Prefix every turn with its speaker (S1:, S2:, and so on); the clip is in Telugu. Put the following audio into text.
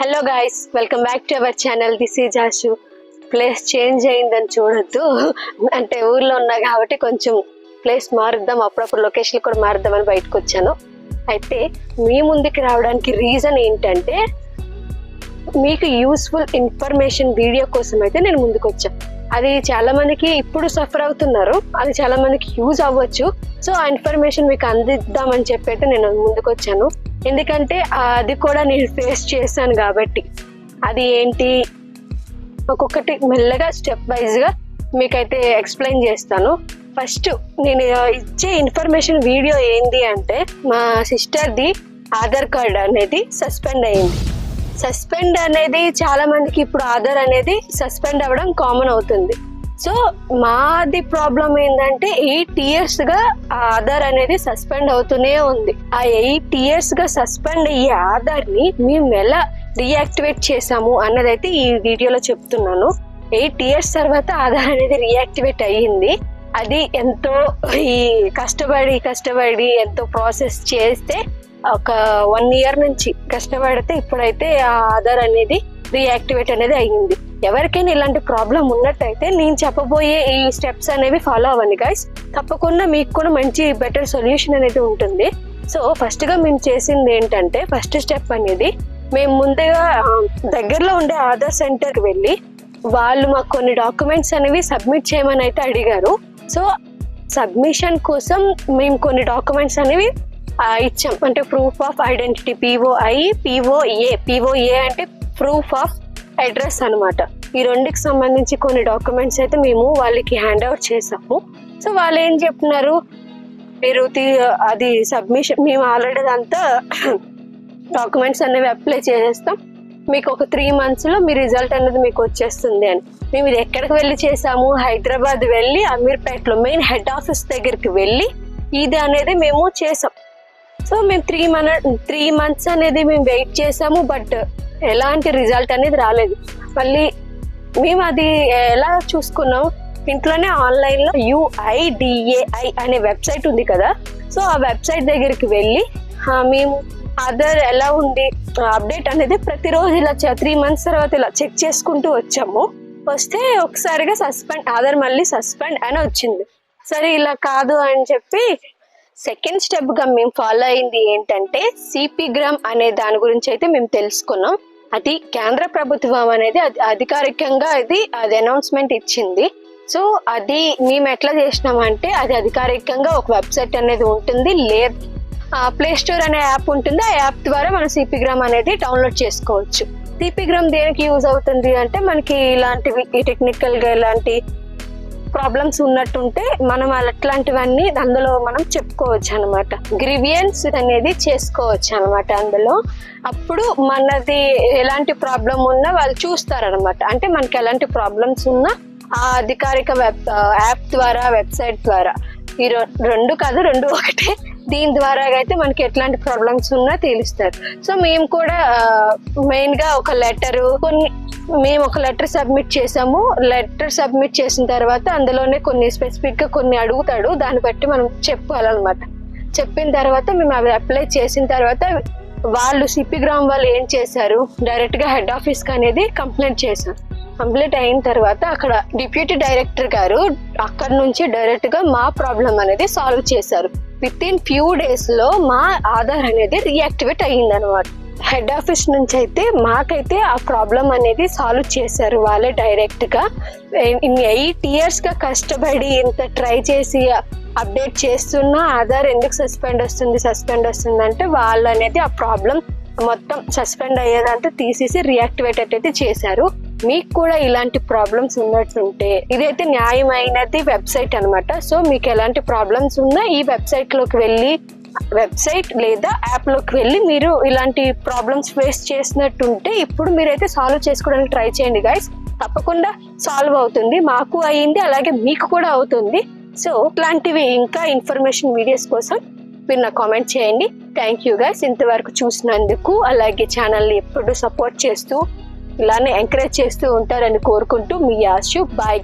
S1: Hello guys welcome back to our channel this is Ashu place change అయిందని చూడొద్దు. అంటే ఊర్లో ఉన్నా కాబట్టి కొంచెం ప్లేస్ మారుద్దాం. అప్పుడప్పుడు లొకేషన్ కూడా మారుద్దామని బయటకు వచ్చాను. అయితే మీ ముందుకి రావడానికి రీజన్ ఏంటంటే మీకు యూస్ఫుల్ ఇన్ఫర్మేషన్ వీడియో కోసం అయితే నేను ముందుకు వచ్చాను అది చాలా మందికి ఇప్పుడు సఫర్ అవుతున్నారు. అది చాలా మందికి యూజ్ అవ్వచ్చు. సో ఆ ఇన్ఫర్మేషన్ మీకు అందిద్దామని చెప్పి అయితే నేను ముందుకు వచ్చాను. ఎందుకంటే అది కూడా నేను ఫేస్ చేశాను కాబట్టి. అది ఏంటి? ఒక్కొక్కటి మెల్లగా స్టెప్ వైజ్గా మీకైతే ఎక్స్ప్లెయిన్ చేస్తాను. ఫస్ట్ నేను ఇచ్చే ఇన్ఫర్మేషన్ వీడియో ఏంది అంటే మా సిస్టర్ది ఆధార్ కార్డ్ అనేది సస్పెండ్ అయింది. సస్పెండ్ అనేది చాలా మందికి ఇప్పుడు ఆధార్ అనేది సస్పెండ్ అవ్వడం కామన్ అవుతుంది. సో మాది ప్రాబ్లం ఏంటంటే ఎయిట్ ఇయర్స్గా ఆ ఆధార్ అనేది సస్పెండ్ అవుతూనే ఉంది. ఆ ఎయిట్ ఇయర్స్గా సస్పెండ్ అయ్యే ఆధార్ని మేము ఎలా రీయాక్టివేట్ చేసాము అన్నదైతే ఈ వీడియోలో చెప్తున్నాను. ఎయిట్ ఇయర్స్ తర్వాత ఆధార్ అనేది రీయాక్టివేట్ అయ్యింది. అది ఎంతో ఈ కష్టపడి కష్టపడి ఎంతో ప్రాసెస్ చేస్తే ఒక వన్ ఇయర్ నుంచి కష్టపడితే ఇప్పుడైతే ఆ ఆధార్ అనేది రీయాక్టివేట్ అనేది అయ్యింది. ఎవరికైనా ఇలాంటి ప్రాబ్లం ఉన్నట్టయితే నేను చెప్పబోయే ఈ స్టెప్స్ అనేవి ఫాలో అవ్వండి గైస్ తప్పకుండా మీకు కూడా మంచి బెటర్ సొల్యూషన్ అనేది ఉంటుంది. సో ఫస్ట్గా మేము చేసింది ఏంటంటే ఫస్ట్ స్టెప్ అనేది మేము ముందుగా దగ్గరలో ఉండే ఆధార్ సెంటర్కి వెళ్ళి వాళ్ళు మాకు కొన్ని డాక్యుమెంట్స్ అనేవి సబ్మిట్ చేయమని అయితే అడిగారు. సో సబ్మిషన్ కోసం మేము కొన్ని డాక్యుమెంట్స్ అనేవి ఇచ్చాం. అంటే proof of identity POI POA POA అంటే ప్రూఫ్ ఆఫ్ అడ్రస్ అనమాట ఈ రెండుకి సంబంధించి కొన్ని డాక్యుమెంట్స్ అయితే మేము వాళ్ళకి హ్యాండ్ అవుట్ చేసాము. సో వాళ్ళు ఏం చెప్తున్నారు మీరు అది సబ్మిషన్ మేము ఆల్రెడీ అంతా డాక్యుమెంట్స్ అనేవి అప్లై చేసేస్తాం. మీకు ఒక త్రీ మంత్స్లో మీ రిజల్ట్ అనేది మీకు వచ్చేస్తుంది అని. మేము ఇది ఎక్కడికి వెళ్ళి చేసాము? హైదరాబాద్ వెళ్ళి అమీర్పేటలో మెయిన్ హెడ్ ఆఫీస్ దగ్గరికి వెళ్ళి ఇది అనేది మేము చేసాం. సో మేము త్రీ మన త్రీ మంత్స్ అనేది మేము వెయిట్ చేసాము బట్ ఎలాంటి రిజల్ట్ అనేది రాలేదు. మళ్ళీ మేము అది ఎలా చూసుకున్నాం? ఇంట్లోనే ఆన్లైన్లో యుఐడిఏఐ అనే వెబ్సైట్ ఉంది కదా. సో ఆ వెబ్సైట్ దగ్గరికి వెళ్ళి మేము ఆధార్ ఎలా ఉంది అప్డేట్ అనేది ప్రతిరోజు ఇలా త్రీ మంత్స్ తర్వాత ఇలా చెక్ చేసుకుంటూ వచ్చాము. వస్తే ఒకసారిగా సస్పెండ్ ఆధార్ మళ్ళీ సస్పెండ్ అని వచ్చింది. సరే ఇలా కాదు అని చెప్పి సెకండ్ స్టెప్గా మేము ఫాలో అయింది ఏంటంటే సిపి గ్రామ్ అనే దాని గురించి అయితే మేము తెలుసుకున్నాం. అది కేంద్ర ప్రభుత్వం అనేది అది అధికారికంగా అది అది అనౌన్స్మెంట్ ఇచ్చింది. సో అది మేము ఎట్లా చేసినామంటే అది అధికారికంగా ఒక వెబ్సైట్ అనేది ఉంటుంది. లేదు ప్లే స్టోర్ అనే యాప్ ఉంటుంది. ఆ యాప్ ద్వారా మనం సిపి గ్రామ్ అనేది డౌన్లోడ్ చేసుకోవచ్చు. సిపి గ్రామ్ దేనికి యూజ్ అవుతుంది అంటే మనకి ఇలాంటివి టెక్నికల్గా ఇలాంటి ప్రాబ్లమ్స్ ఉన్నట్టుంటే మనం అట్లాంటివన్నీ అందులో మనం చెప్పుకోవచ్చు అనమాట గ్రివియన్స్ అనేది చేసుకోవచ్చు అనమాట అందులో. అప్పుడు మనది ఎలాంటి ప్రాబ్లం ఉన్నా వాళ్ళు చూస్తారనమాట అంటే మనకి ఎలాంటి ప్రాబ్లమ్స్ ఉన్నా ఆ అధికారిక వెబ్ యాప్ ద్వారా వెబ్సైట్ ద్వారా. ఈ రెండు కాదు రెండు ఒకటే. దీని ద్వారా అయితే మనకి ఎట్లాంటి ప్రాబ్లమ్స్ ఉన్నా తెలుస్తారు సో మేము కూడా మెయిన్గా ఒక లెటర్ కొన్ని మేము ఒక లెటర్ సబ్మిట్ చేసాము. లెటర్ సబ్మిట్ చేసిన తర్వాత అందులోనే కొన్ని స్పెసిఫిక్గా కొన్ని అడుగుతాడు. దాన్ని బట్టి మనం చెప్పాలన్నమాట. చెప్పిన తర్వాత మేము అవి అప్లై చేసిన తర్వాత వాళ్ళు సిపి గ్రామ్ వాళ్ళు ఏం చేశారు? డైరెక్ట్గా హెడ్ ఆఫీస్కి అనేది కంప్లైంట్ చేశారు. కంప్లీట్ అయిన తర్వాత అక్కడ డిప్యూటీ డైరెక్టర్ గారు అక్కడ నుంచి డైరెక్ట్గా మా ప్రాబ్లం అనేది సాల్వ్ చేశారు. విత్ ఇన్ ఫ్యూ డేస్లో మా ఆధార్ అనేది రియాక్టివేట్ అయ్యింది అనమాట హెడ్ ఆఫీస్ నుంచి అయితే మాకైతే ఆ ప్రాబ్లం అనేది సాల్వ్ చేశారు వాళ్ళే డైరెక్ట్గా. ఎయిట్ ఇయర్స్గా కష్టపడి ఇంత ట్రై చేసి అప్డేట్ చేస్తున్న ఆధార్ ఎందుకు సస్పెండ్ వస్తుంది సస్పెండ్ వస్తుంది అంటే వాళ్ళు అనేది ఆ ప్రాబ్లం మొత్తం సస్పెండ్ అయ్యేదంతా తీసేసి రియాక్టివేట్ అయితే చేశారు. మీకు కూడా ఇలాంటి ప్రాబ్లమ్స్ ఉన్నట్టుంటే ఇదైతే న్యాయమైనది వెబ్సైట్ అనమాట సో మీకు ఎలాంటి ప్రాబ్లమ్స్ ఉన్నా ఈ వెబ్సైట్లోకి వెళ్ళి వెబ్సైట్ లేదా యాప్లోకి వెళ్ళి మీరు ఇలాంటి ప్రాబ్లమ్స్ ఫేస్ చేసినట్టుంటే ఇప్పుడు మీరైతే సాల్వ్ చేసుకోవడానికి ట్రై చేయండి గైస్ తప్పకుండా సాల్వ్ అవుతుంది. మాకు అయ్యింది అలాగే మీకు కూడా అవుతుంది. సో ఇట్లాంటివి ఇంకా ఇన్ఫర్మేషన్ వీడియోస్ కోసం మీరు నాకు కామెంట్ చేయండి. థ్యాంక్ యూ గైస్ ఇంతవరకు చూసినందుకు అలాగే ఛానల్ని ఎప్పుడు సపోర్ట్ చేస్తూ ఇలానే ఎంకరేజ్ చేస్తూ ఉంటారని కోరుకుంటూ మీ ఆశు. బాయ్